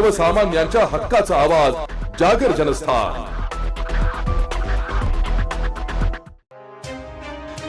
सर्वसामान्यांच्या हक्काचा आवाज जागर जनस्थान.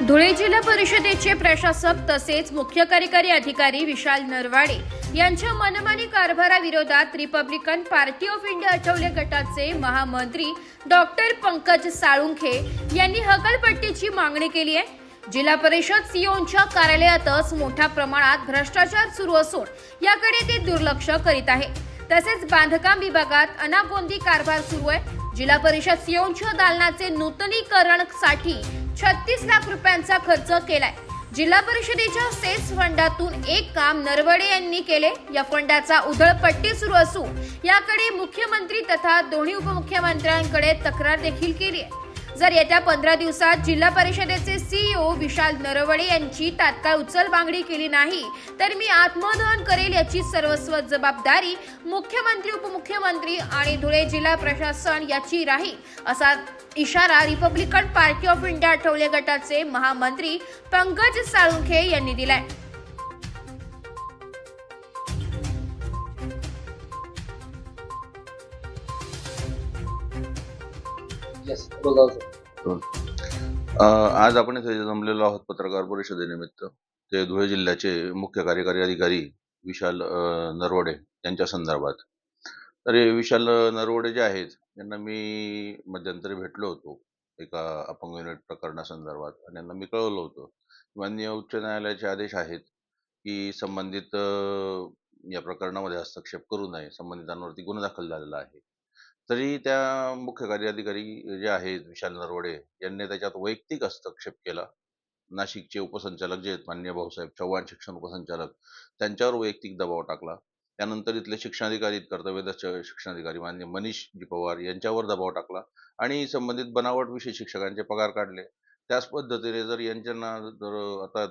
धुळे जिल्हा परिषदेचे प्रशासक तसेच मुख्य कार्यकारी अधिकारी विशाल नरवाडे यांच्या मनमानी कारभाराविरोधात Republican Party of India Athawale गटाचे महामंत्री डॉक्टर पंकज साळुंखे यांनी हकालपट्टीची मागणी केली आहे. जिल्हा परिषद सीओच्या कार्यालयातच मोठ्या प्रमाणात भ्रष्टाचार सुरू असून याकडे ते दुर्लक्ष करीत आहे. तसेच बांधकाम विभागात अनागोंदी कारभार सुरू आहे. जिल्हा परिषद सिओनच्या दालनाचे नूतनीकरणसाठी छत्तीस लाख रुपयांचा खर्च केलाय. जिल्हा परिषदेच्या सेस फंडातून एक काम नरवडे यांनी केले. या फंडाचा उधळपट्टी सुरू असून याकडे मुख्यमंत्री तथा दोन्ही उपमुख्यमंत्र्यांकडे तक्रार देखील केली आहे. जर येत्या पंधरा दिवसात जिल्हा परिषदेचे सीईओ विशाल नरवडे यांची तात्काळ उचल मागणी केली नाही तर मी आत्मदहन करेल याची सर्वस्व जबाबदारी मुख्यमंत्री उपमुख्यमंत्री आणि धुळे जिल्हा प्रशासन याची राहील असा इशारा Republican Party of India Athawale गटाचे महामंत्री पंकज साळुंखे यांनी दिलाय. अ, आज आपण इथे जमलेलो आहोत पत्रकार परिषदेनिमित्त ते धुळे जिल्ह्याचे मुख्य कार्यकारी अधिकारी विशाल अ, नरवडे यांच्या संदर्भात. तर हे विशाल नरवडे जे आहेत यांना मी मध्यंतरी भेटलो होतो एका अपंग युनिट प्रकरणासंदर्भात आणि यांना मी कळवलं होतं. माननीय उच्च न्यायालयाचे आदेश आहेत की संबंधित अ, या प्रकरणामध्ये हस्तक्षेप करू नये. संबंधितांवरती गुन्हा दाखल झालेला आहे. तरी त्या मुख्य कार्याधिकारी जे आहेत विशाल नरवडे यांनी त्याच्यात वैयक्तिक हस्तक्षेप केला. नाशिकचे उपसंचालक जे आहेत मान्य भाऊसाहेब चव्हाण शिक्षण उपसंचालक त्यांच्यावर वैयक्तिक दबाव टाकला. त्यानंतर इथले शिक्षणाधिकारी कर्तव्यदक्ष शिक्षणाधिकारी मान्य मनीष जी पवार यांच्यावर दबाव टाकला आणि संबंधित बनावट विषय शिक्षकांचे पगार काढले. त्याच पद्धतीने जर यांच्यांना जर आता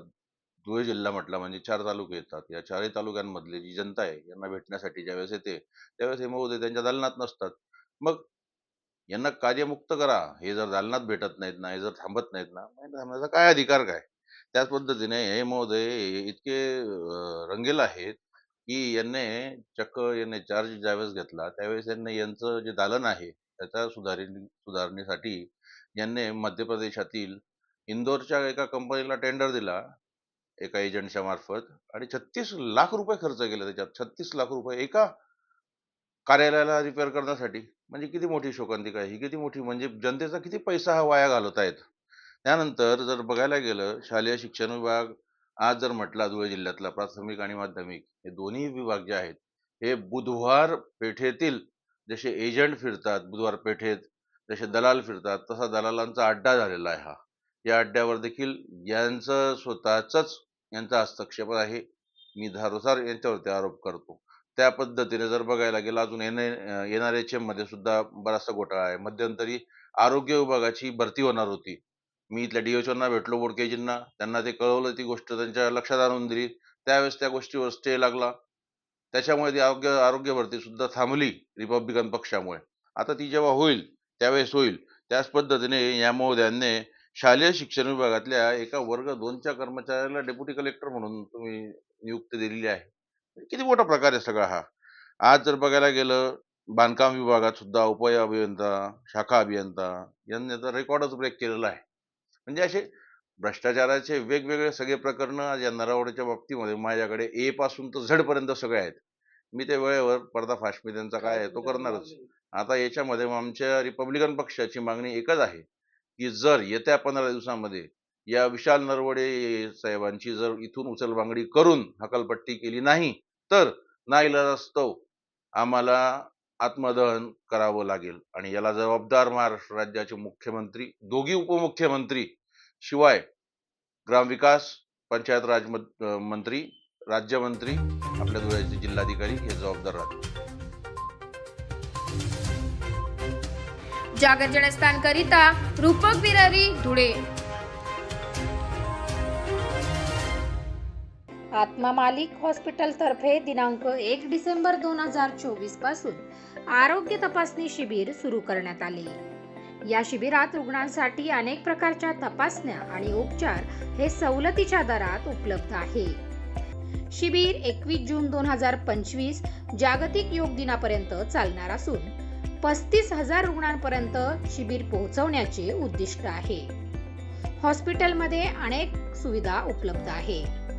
धुळे जिल्हा म्हटला म्हणजे चार तालुके येतात. या चारही तालुक्यांमधली जी जनता आहे यांना भेटण्यासाठी ज्यावेळेस येते त्यावेळेस हे महोदय त्यांच्या दालनात नसतात. मग यांना कार्यमुक्त करा. हे जर दालनात भेटत नाहीत ना हे जर थांबत नाहीत ना थांबण्याचा काय अधिकार काय? त्याच पद्धतीने हे महोदय इतके रंगेल आहेत की यांनी चक्क यांनी चार्ज ज्यावेळेस घेतला त्यावेळेस यांनी यांचं जे दालन आहे त्याच्या सुधारी सुधारणेसाठी यांनी मध्य प्रदेशातील इंदोरच्या एका कंपनीला टेंडर दिला एका एजंटच्या मार्फत. आणि छत्तीस लाख रुपये खर्च केले त्याच्यात. छत्तीस लाख रुपये एका कार्यालयाला रिपेअर करण्यासाठी. म्हणजे किती मोठी शोकांतिका ही किती मोठी म्हणजे जनतेचा किती पैसा हा वाया घालवतायत त्यानंतर जर बघायला गेलं शालेय शिक्षण विभाग आज जर म्हटला धुळे जिल्ह्यातला प्राथमिक आणि माध्यमिक हे दोन्ही विभाग जे आहेत हे बुधवार पेठेतील जसे एजंट फिरतात बुधवार पेठेत जसे दलाल फिरतात तसा दलालांचा अड्डा झालेला आहे हा. या अड्ड्यावर देखील यांचं स्वतःच यांचा हस्तक्षेप आहे. मी धारोसार यांच्यावरती आरोप करतो. त्या पद्धतीने जर बघायला गेलं अजून एन एन आर एच एममध्ये सुद्धा बराचसा घोटाळा आहे. मध्यंतरी आरोग्य विभागाची भरती होणार होती. मी इथल्या डीएचओना भेटलो बोडकेजींना. त्यांना ते कळवलं ती गोष्ट त्यांच्या लक्षात आणून दिली. त्यावेळेस त्या गोष्टीवर स्टे लागला. त्याच्यामुळे ती आरोग्य आरोग्य भरती सुद्धा थांबली रिपब्लिकन पक्षामुळे. आता ती जेव्हा होईल त्यावेळेस होईल. त्याच पद्धतीने या महोदयांनी शालेय शिक्षण विभागातल्या एका वर्ग दोनच्या कर्मचाऱ्याला डेप्युटी कलेक्टर म्हणून तुम्ही नियुक्ती दिलेली आहे. किती मोठा प्रकार आहे सगळा हा. आज जर बघायला गेलं बांधकाम विभागात सुद्धा उप अभियंता शाखा अभियंता यांनी तर रेकॉर्डच ब्रेक केलेला आहे. म्हणजे असे भ्रष्टाचाराचे वेगवेगळे सगळे प्रकरण आज या नरावड्याच्या बाबतीमध्ये माझ्याकडे ए पासून तर झड पर्यंत सगळे आहेत. मी ते वेळेवर पर्दाफाश मी त्यांचा काय आहे तो करणारच. आता याच्यामध्ये आमच्या रिपब्लिकन पक्षाची मागणी एकच आहे की जर येत्या पंधरा दिवसामध्ये या विशाल नरवडे साहेबांची जर इथून उचलबांगडी करून हकालपट्टी केली नाही तर नाईलाजास्तव आम्हाला आत्मदहन करावं लागेल. आणि याला जबाबदार महाराष्ट्र राज्याचे मुख्यमंत्री दोघी उपमुख्यमंत्री शिवाय ग्रामविकास पंचायत राज मंत्री राज्यमंत्री आपल्या धुळ्याचे जिल्हाधिकारी हे जबाबदार राहतील. जागर रूपक बिरारी धुळे. आत्मा मालिक हॉस्पिटलतर्फे दिनांक एक डिसेंबर दोन हजार चोवीसपासून आरोग्य तपासणी शिबिर सुरू करण्यात आले. या शिबिरात रुग्णांसाठी अनेक प्रकारच्या तपासण्या आणि उपचार हे सवलतीच्या दरात उपलब्ध आहे. शिबिर एकवीस जून दोन हजार पंचवीस जागतिक योग दिनापर्यंत चालणार असून पस्तीस हजार रुग्णांपर्यंत शिबिर पोहोचवण्याचे उद्दिष्ट आहे. हॉस्पिटलमध्ये अनेक सुविधा उपलब्ध आहे.